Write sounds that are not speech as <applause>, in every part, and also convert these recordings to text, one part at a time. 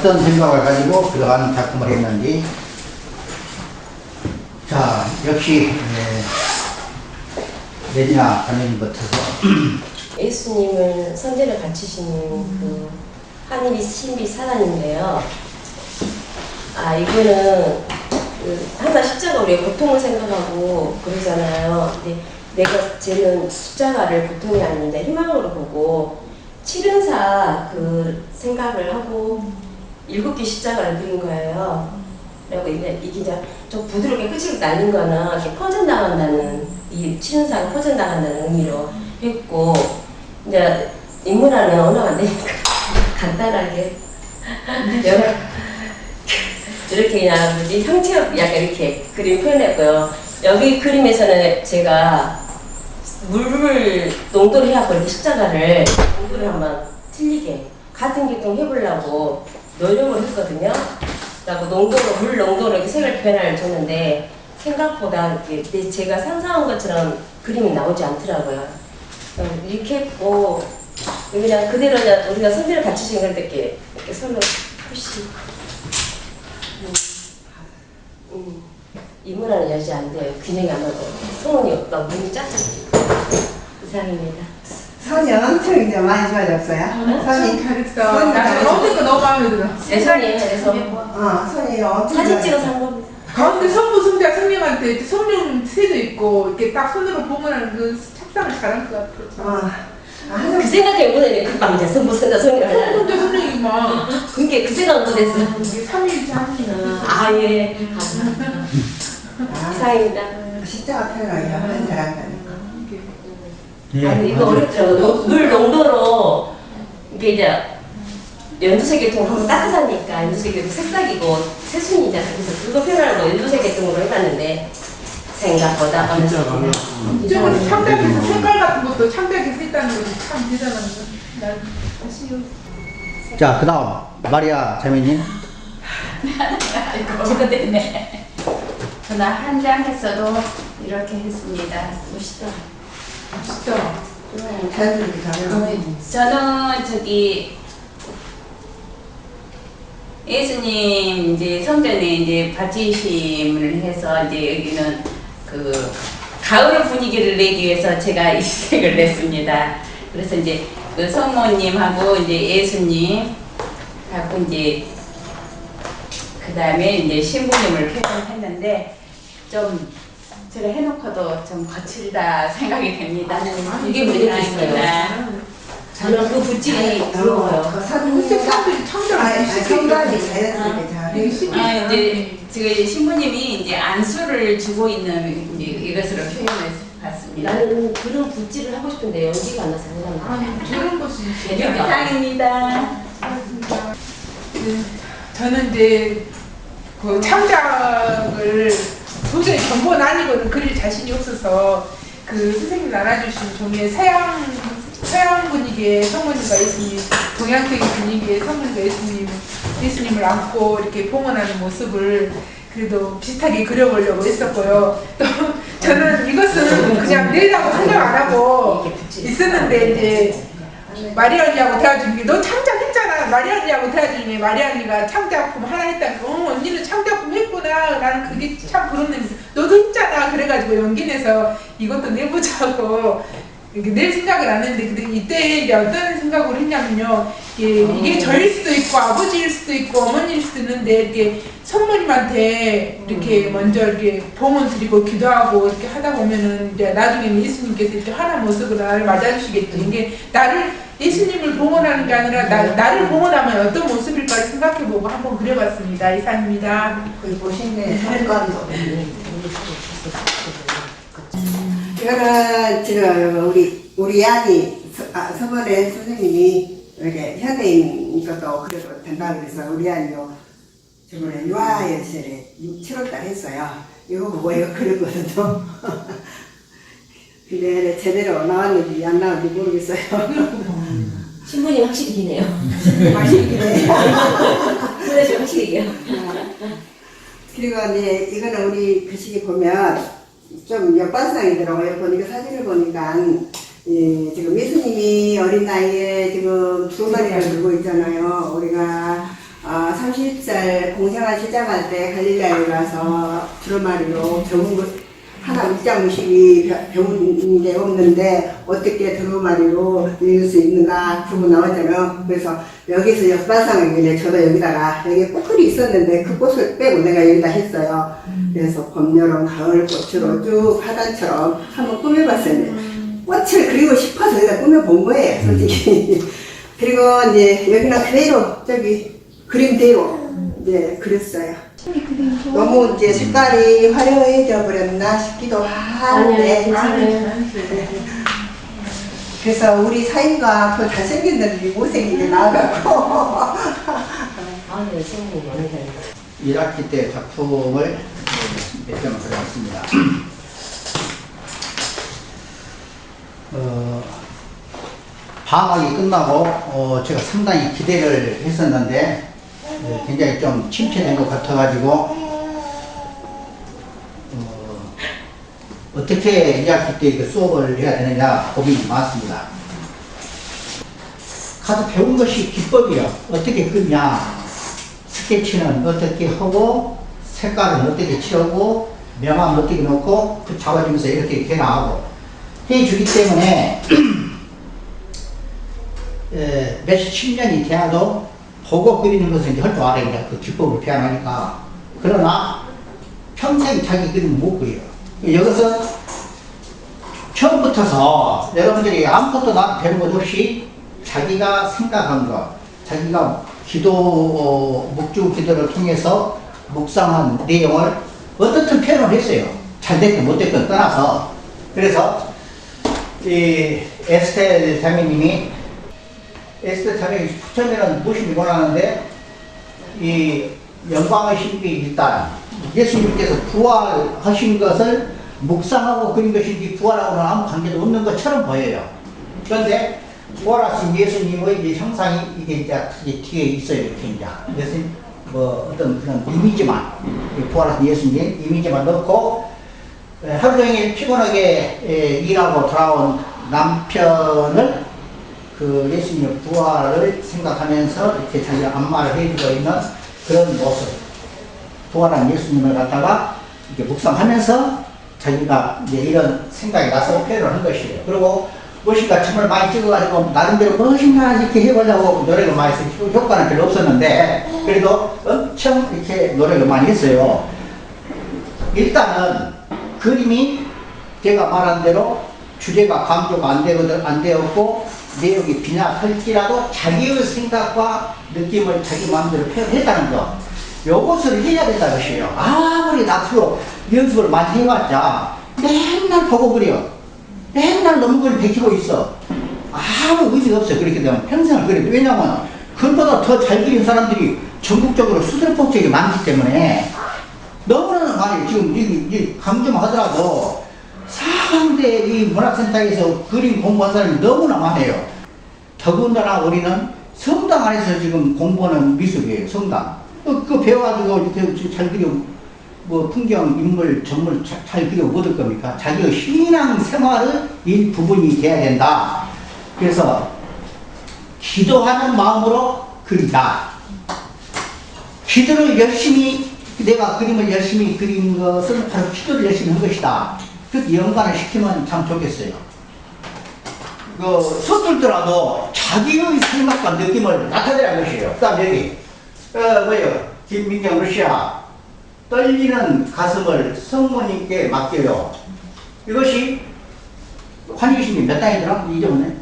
어떤 생각을 가지고 그러한 작품을 했는지 자 역시 예, 레지나 자매님부터서 <clears throat> 예수님을 선제를 갖추시는 그 하늘이 신비 사단인데요. 아 이거는 그 항상 십자가 우리가 고통을 생각하고 그러잖아요. 근데 내가 쟤는 십자가를 고통이 아닌데 희망으로 보고 치른사 그 생각을 하고 일곱 개 십자가를 그린 거예요. 그리고 이제 이게 이제 좀 부드럽게 끝을 날린 거는 이렇게 퍼져나간다는 이 치른사가 퍼져나간다는 의미로 했고 이제 인문화는 언어가 안 되니까 <laughs> 간단하게 여러 <laughs> 이렇게 그냥 뭐지 형체 약간 이렇게 그림 표현했고요. 여기 그림에서는 제가 물을 농도를 해갖고 이렇게 십자가를 농도를 한번 틀리게 같은 계통 해보려고 노력을 했거든요. 그리고 농도로 물 농도로 이렇게 색을 변화를 줬는데 생각보다 이렇게 내- 제가 상상한 것처럼 그림이 나오지 않더라고요. 음, 이렇게 했고 그냥 그대로 그냥 우리가 선비를 갖추신 걸 이렇게 이렇게 손으로 푸시. 음, 음, 이문화는 여지 안 돼요. 균형이 안 맞고 손이 막 문이 짝짝 이상입니다. 선이 엄청 이제 많이 좋아졌어요. 선이 잘했어. 손이 나. 가운데 거 너무 마음에 들어. 내 손이 그래서 어, 손이 엄청 사진 좋아졌어요. 찍어서 한 겁니다. 가운데 성부 성자 성령한테 성령 새도 있고 이렇게 딱 손으로 보면 그 착상을 잘한 것 같아. 어, 그 아, 생각에 오늘 금방 무슨 나 손이 하려. 성자 성령이 막 그게 그 생각 못했어. 이게 삼일째 하는 아 예. 감사합니다. 아, 이상입니다. 십자가 표현하기 한번 잘한다니까. 예, 아니 이거 어렵죠. 노- 물 농도로 이게 이제 연두색 계통은 따뜻하니까 연두색 계통 색상이고 새순이잖아. 그래서 그거 표현하는 거 연두색 계통으로 해봤는데 생각보다 어느 정도. 저거 창작해서 색깔 같은 것도 창작해서 했다는 것도 참 대단한 거. 난 아쉬워. 자 그 다음 마리아 자매님 제가 됐네. 저는 한 장 했어도 이렇게 했습니다. 멋있다. 잘해요. 저는 저기 예수님 이제 성전에 이제 바치심을 해서 이제 여기는 그 가을 분위기를 내기 위해서 제가 이 색을 냈습니다. 그래서 이제 그 성모님하고 이제 예수님 하고 이제 그 다음에 이제 신부님을 표현했는데 좀 제가 해놓고도 좀 거칠다 생각이 됩니다. 이게 문제가 있어요. 저는 그 붓질이 부러워요. 그 선, 사람들이 쉽게 선관이 했거든. 자연스럽게 되게 아, 했어. 이제 지금 신부님이 이제 안수를 주고 있는 이제 이것으로 표현을 봤습니다. 나는 그런 붓질을 하고 싶은데 연기가 안 나서 합니다. 저런 것이 그러니까. 이상입니다. 네, 저는 이제 그 창작을 도저히 전본 아니거든. 그릴 자신이 없어서. 그 선생님 나눠주신 종이에 서양 서양 분위기의 성모님과 예수님 동양적인 분위기의 성모님과 예수님 예수님을 안고 이렇게 봉헌하는 모습을 그래도 비슷하게 그려보려고 했었고요. 또 저는 이것은 그냥 내라고 생각 안 하고 있었는데 이제 마리 언니하고 대화 중에 너 창작했잖아. 마리 언니하고 대화 중에 마리 언니가 창작품 하나 했다니까. 어 언니는 창작품 했 구나 나는 그게 참 부럽는데 너도 했잖아 그래가지고 용기 내서 이것도 내보자고. 이렇게 낼 생각을 안 했는데 근데 이때 이제 어떤 생각을 했냐면요. 이게, 이게 저일 수도 있고 아버지일 수도 있고 어머니일 수도 있는데 이렇게 성모님한테 이렇게 먼저 이렇게 봉헌 드리고 기도하고 이렇게 하다 보면은 이제 나중에 예수님께서 이렇게 하나 모습으로 나를 맞아주시겠죠. 이게 나를 예수님을 봉헌하는 게 아니라 나, 나를 봉헌하면 어떤 모습일까 생각해보고 한번 그려봤습니다. 이상입니다. 거기 보시는 선관도. 이거는 지금 우리 우리 서- 아, 서번에 선생님이 이렇게 현대인 것도 그래도 된다 그래서 우리 양이요 저번에 유아예술에 7월달 했어요. 이거 보고 이거 그렸거든요. <laughs> 근데 제대로 나왔는지 안 나왔는지 모르겠어요. <laughs> 신부님 확실히 기네요. 맛있게. 그래서 확실히 기요. 그리고 이제 이거는 우리 글씨기 보면 좀 역반상이더라고요. 보니까 사진을 보니까 예, 지금 예수님이 어린 나이에 지금 두 마리를 들고 있잖아요. 우리가 아, 30살 공생활 시작할 때 갈릴라에 가서 두루마리로 배운 것 하나 입장식이 배- 배운 게 없는데 어떻게 두루마리로 읽을 수 있는가 그거 나왔잖아요. 그래서 여기서 역발상이길래 저도 여기다가 여기 꽃들이 있었는데 그 꽃을 빼고 내가 여기다 했어요. 그래서 봄, 여름, 가을 꽃으로 쭉 화단처럼 한번 꾸며봤어요. 꽃을 그리고 싶어서 여기다 꾸며본 거예요, 솔직히. <laughs> 그리고 이제 여기는 그대로 저기 그림대로 이제 그렸어요. 너무 이제 색깔이 화려해져 버렸나 싶기도 아니요, 한데 괜찮아요. 그래서 우리 사이가 더 잘생긴 놈이 못생기게 나가고 아, 네, 선생님 마음에 들어요. 1학기 때 작품을 몇 점을 그려봤습니다. 어, 방학이 끝나고 어, 제가 상당히 기대를 했었는데 어, 굉장히 좀 침체된 것 같아가지고 어, 어떻게 2학기 때 그 수업을 해야 되느냐 고민이 많습니다. 가서 배운 것이 기법이요. 어떻게 그냐 스케치는 어떻게 하고 색깔은 어떻게 칠하고 명암은 어떻게 넣고 그 잡아주면서 이렇게 이렇게 나가고 해주기 때문에 <clears throat> 에, 몇십 년이 돼도 보고 그리는 것은 이제 할줄 알아야 돼. 그 기법을 배워나니까 그러나 평생 자기 그림 못 그려요. 여기서 처음부터서 여러분들이 아무것도 나 배운 것 없이 자기가 생각한 것, 자기가 기도, 어, 묵주 기도를 통해서 묵상한 내용을 어떻든 표현을 했어요. 잘 됐든 못 됐든 떠나서. 그래서, 이 에스텔 자매님이, 에스텔 자매님이 처음에는 무엇이 원하는데, 이 영광의 신비 일단 예수님께서 부활하신 것을 묵상하고 그린 것인지 부활하고는 아무 관계도 없는 것처럼 보여요. 그런데 부활하신 예수님의 이제 형상이 이게 이제 뒤에 있어요. 이렇게 이제 예수님 뭐 어떤 그런 이미지만 이 부활하신 예수님 이미지만 넣고 에, 하루 종일 피곤하게 에, 일하고 돌아온 남편을 그 예수님의 부활을 생각하면서 이렇게 자기가 안마를 해주고 있는 그런 모습. 부활한 예수님을 갖다가 이렇게 묵상하면서 자기가 이제 이런 생각이 나서 표현을 한 것이에요. 그리고 무엇인가 정말 많이 찍어가지고 나름대로 무엇인가 이렇게 해보려고 노력을 많이 했어요. 효과는 별로 없었는데 그래도 엄청 이렇게 노력을 많이 했어요. 일단은 그림이 제가 말한 대로 주제가 강조가 안 되었고 내용이 빈약할지라도 자기의 생각과 느낌을 자기 마음대로 표현했다는 거. 요것을 해야 된다는 것이에요. 아무리 앞으로 연습을 많이 해봤자 맨날 보고 그려. 맨날 너무 그걸 베끼고 있어. 아무 의미가 없어요. 그렇게 되면 평생을 그려. 왜냐면 그보다 더 잘 그린 사람들이 전국적으로 수두룩폭적이 많기 때문에 너무나 많이 지금 이, 이 강조만 하더라도 사방대 이 문학센터에서 그림 공부한 사람이 너무나 많아요. 더군다나 우리는 성당 안에서 지금 공부하는 미술이에요. 성당. 그, 그 배워가지고 잘 그려 뭐 풍경, 인물, 전물 잘, 잘 그려 못할 겁니까? 자기의 신앙 생활의 일부분이 돼야 된다. 그래서 기도하는 마음으로 그리다. 기도를 열심히 내가 그림을 열심히 그린 것은 바로 기도를 열심히 한 것이다. 그 연관을 시키면 참 좋겠어요. 그 서툴더라도 자기의 생각과 느낌을 나타내라는 것이에요. 그 다음 여기 어 뭐요 김민경 러시아 떨리는 가슴을 성모님께 맡겨요. 이것이 환희신이 몇 단이더라? 이정네.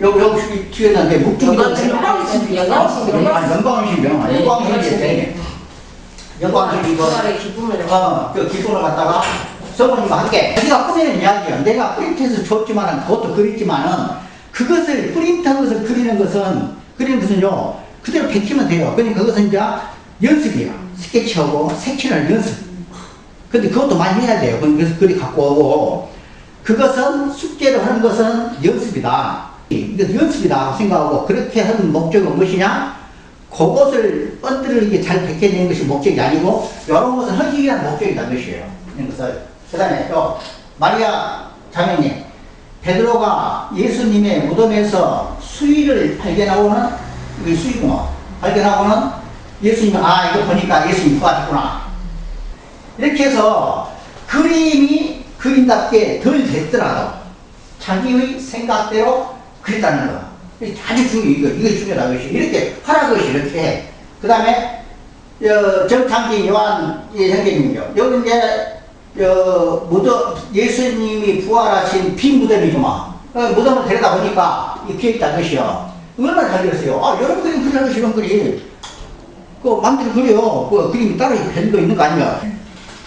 여기 여기 뒤에 난데 묵중이 영광신, 영광신, 영광신. 아니 영광신 명 네, 영광신이 되네. 영광신 이거 기쁨을 어, 그 기본을 갖다가 성모님과 함께 자기가 꾸미는 이야기야. 내가 프린트해서 줬지만은 그것도 그렸지만은 그것을 프린트한 것을 그리는 것은 그리는 것은요 그대로 베끼면 돼요. 그러니까 그것은 이제 연습이야. 스케치하고 색칠을 연습. 근데 그것도 많이 해야 돼요. 그래서 글이 갖고 오고 그것은 숙제로 하는 것은 연습이다. 연습이다 생각하고 그렇게 하는 목적은 무엇이냐? 그것을 번들을 잘 베껴내는 것이 목적이 아니고 이런 것을 하기 위한 목적이다 것이에요. 그래서 그 다음에 또 마리아 자매님 베드로가 예수님의 무덤에서 수의를 발견하고는 이 수의구나 발견하고는 예수님, 아, 이거 보니까 예수님 부활했구나. 이렇게 해서 그림이 그림답게 덜 됐더라도 자기의 생각대로 그랬다는 거. 아주 중요, 이거, 이거 중요하다, 것이. 이렇게 하라는 것이 이렇게 해. 그 다음에, 어, 정창진 요한 예, 형제님이요. 여기 이제, 어, 무덤, 예수님이 부활하신 빈 무덤이구만. 어, 무덤을 데려다 보니까 이 비어 있다 것이요. 얼마나 잘 그렸어요. 아, 여러분 그림 그리는 이런 그림. 그 마음대로 그려. 그 그림이 따로 별거 있는 거 아니야.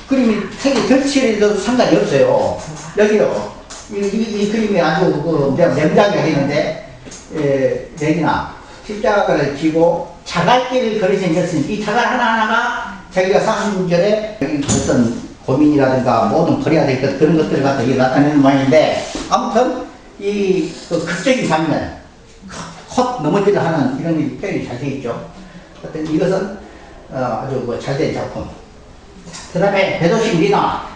그림이 색이 덜칠해도 상관이 없어요. 여기요. 이, 이, 이 그림이 아주 그 명작이 있는데, 에, 여기나 십자가를 지고 자갈길을 걸어 생겼으니 이 자갈 하나하나가 자기가 사순절에 어떤 고민이라든가 모든 버려야 될 것, 그런 것들을 갖다 나타내는 모양인데 아무튼 이 그 극적인 장면, 컷 넘어지를 하는 이런 이 표현이 잘 되어 있죠. 하여튼 이것은 어, 아주 뭐 잘된 작품. 그 다음에 배도심 리나,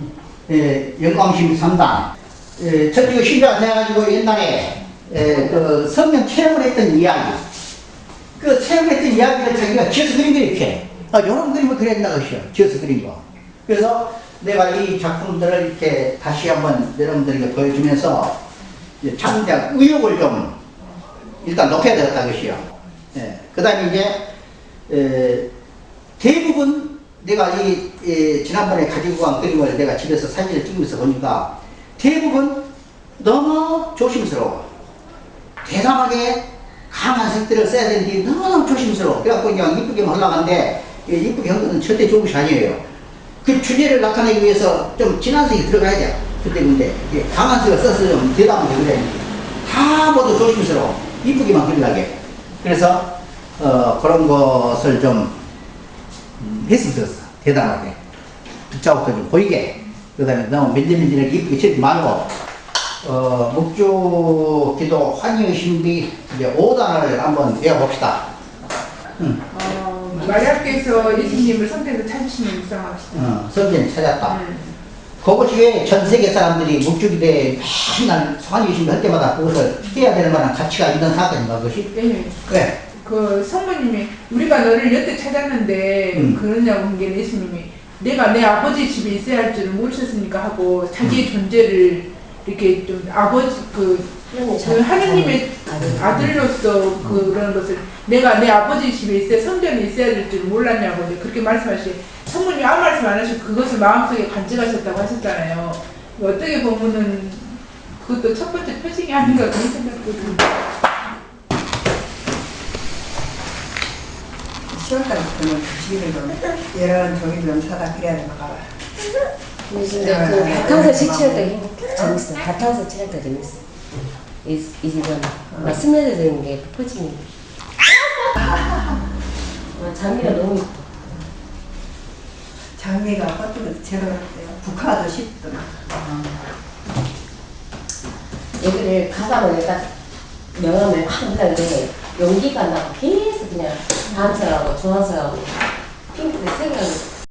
<laughs> 예, 영광심 3단, 예, 저쪽 신자가 돼가지고 옛날에 예, 그 성령 체험을 했던 이야기, 그 체험했던 이야기를 자기가 지어서 그린 거 이렇게. 아, 이런 그림을 그렸나 것이요. 지어서 그린 거. 그래서 내가 이 작품들을 이렇게 다시 한번 여러분들에게 보여주면서 창작 의욕을 좀 일단 높여야 되겠다 것이요. 예. 그 다음에 이제, 에, 대부분 내가 이, 이 지난번에 가지고 간 그림을 내가 집에서 사진을 찍으면서 보니까 대부분 너무 조심스러워. 대담하게 강한 색들을 써야 되는데 너무너무 조심스러워. 그래갖고 그냥 이쁘게만 하려는데 이쁘게 한 것은 절대 좋은 것이 아니에요. 그 주제를 나타내기 위해서 좀 진한 색이 들어가야 돼요. 그때 근데 강한 색을 써서 좀 대담하게 그래. 다 모두 조심스러워. 이쁘게만 그리려게. 그래서 어, 그런 것을 좀 음, 했으면 좋겠어. 대담하게. 붙잡고 좀 보이게. 그 다음에 너무 맨질맨질하게 이쁘게 치지 말고 어, 묵주 기도 환희 신비 이제 5단을 한번 외워봅시다. 응. 어, 마리아께서 예수님을 성전에서 찾으시면 묵상합시다. 어, 성전을 찾았다. 음. 그것이 왜 전 세계 사람들이 묵주기도에 맨날 환희 신비 할 때마다 그것을 해야 될 만한 가치가 있는 사건인가 그것이? 네. 그래. 그 성모님이 우리가 너를 여태 찾았는데 음. 그러냐고 한 게 예수님이 내가 내 아버지 집에 있어야 할 줄을 모르셨으니까 하고 음. 자기의 존재를 이렇게 좀 아버지 그, 그 하느님의 아들. 아들로서 그런 것을 내가 내 아버지 집에 있어야 성전에 있어야 될 줄 몰랐냐고 이제 그렇게 말씀하시 성모님이 아무 말씀 안 하시고 그것을 마음속에 간직하셨다고 하셨잖아요. 어떻게 보면은 그것도 첫 번째 표징이 아닌가 그런 생각도 듭니다. 10월달부터는 주식을 좀 여러 종이 좀 사다 그래야 되나 봐라. 근데 그 바탕서 칠할 때 재밌어. 바탕서 칠할 때 재밌어. 이, 이 집은 막 스며드는 게 퍼지는 게. 아, 장미가 너무 예뻐. 장미가 뻗으면서 제가 그랬대요. 북한도 싶더만. 여기를 가방을 내가 명함을 확 넣는데 용기가 나고 계속 그냥 단체하고 좋아서 핑크색 색을